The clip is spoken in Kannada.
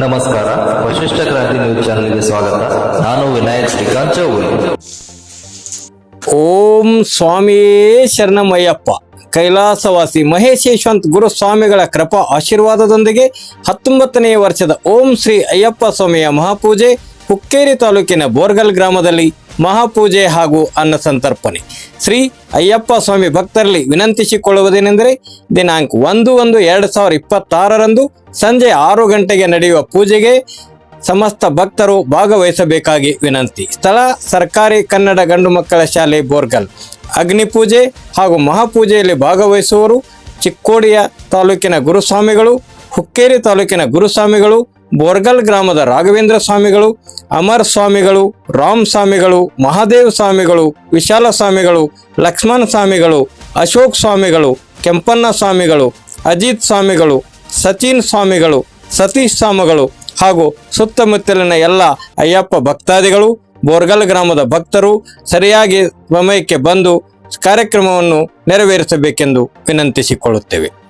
ನಮಸ್ಕಾರ. ವಶಿಷ್ಠ ಕ್ರಾಂತಿ ನ್ಯೂಸ್ ಚಾನೆಲ್ಗೆ ಸ್ವಾಗತ. ನಾನು ವಿನಾಯಕ್ ಶ್ರೀಕಾಂತ್ ಚೌಗುಲಿ ಓಂ ಸ್ವಾಮಿಯೇ ಶರಣಮಯ್ಯಪ್ಪ. ಕೈಲಾಸವಾಸಿ ಮಹೇಶ್ ಯಶವಂತ್ ಗುರುಸ್ವಾಮಿಗಳ ಕೃಪಾ ಆಶೀರ್ವಾದದೊಂದಿಗೆ ಹತ್ತೊಂಬತ್ತನೆಯ ವರ್ಷದ ಓಂ ಶ್ರೀ ಅಯ್ಯಪ್ಪ ಸ್ವಾಮಿಯ ಮಹಾಪೂಜೆ ಹುಕ್ಕೇರಿ ತಾಲೂಕಿನ ಬೋರ್ಗಲ್ ಗ್ರಾಮದಲ್ಲಿ ಮಹಾಪೂಜೆ ಹಾಗೂ ಅನ್ನ ಸಂತರ್ಪಣೆ. ಶ್ರೀ ಅಯ್ಯಪ್ಪ ಸ್ವಾಮಿ ಭಕ್ತರಲ್ಲಿ ವಿನಂತಿಸಿಕೊಳ್ಳುವುದೇನೆಂದರೆ, ದಿನಾಂಕ ಒಂದು ಒಂದು ಎರಡು ಸಾವಿರ ಇಪ್ಪತ್ತಾರರಂದು ಸಂಜೆ ಆರು ಗಂಟೆಗೆ ನಡೆಯುವ ಪೂಜೆಗೆ ಸಮಸ್ತ ಭಕ್ತರು ಭಾಗವಹಿಸಬೇಕಾಗಿ ವಿನಂತಿ. ಸ್ಥಳ, ಸರ್ಕಾರಿ ಕನ್ನಡ ಗಂಡು ಮಕ್ಕಳ ಶಾಲೆ ಬೋರ್ಗಲ್. ಅಗ್ನಿ ಪೂಜೆ ಹಾಗೂ ಮಹಾಪೂಜೆಯಲ್ಲಿ ಭಾಗವಹಿಸುವರು ಚಿಕ್ಕೋಡಿಯ ತಾಲೂಕಿನ ಗುರುಸ್ವಾಮಿಗಳು, ಹುಕ್ಕೇರಿ ತಾಲೂಕಿನ ಗುರುಸ್ವಾಮಿಗಳು ಬೋರ್ಗಲ್ ಗ್ರಾಮದ ರಾಘವೇಂದ್ರ ಸ್ವಾಮಿಗಳು, ಅಮರ್ ಸ್ವಾಮಿಗಳು, ರಾಮ್ ಸ್ವಾಮಿಗಳು, ಮಹಾದೇವ್ ಸ್ವಾಮಿಗಳು, ವಿಶಾಲ ಸ್ವಾಮಿಗಳು, ಲಕ್ಷ್ಮಣ ಸ್ವಾಮಿಗಳು, ಅಶೋಕ್ ಸ್ವಾಮಿಗಳು, ಕೆಂಪಣ್ಣ ಸ್ವಾಮಿಗಳು, ಅಜಿತ್ ಸ್ವಾಮಿಗಳು, ಸಚಿನ್ ಸ್ವಾಮಿಗಳು, ಸತೀಶ್ ಸ್ವಾಮಿಗಳು ಹಾಗೂ ಸುತ್ತಮುತ್ತಲಿನ ಎಲ್ಲ ಅಯ್ಯಪ್ಪ ಭಕ್ತಾದಿಗಳು, ಬೋರ್ಗಲ್ ಗ್ರಾಮದ ಭಕ್ತರು ಸರಿಯಾಗಿ ಸಮಯಕ್ಕೆ ಬಂದು ಕಾರ್ಯಕ್ರಮವನ್ನು ನೆರವೇರಿಸಬೇಕೆಂದು ವಿನಂತಿಸಿಕೊಳ್ಳುತ್ತೇವೆ.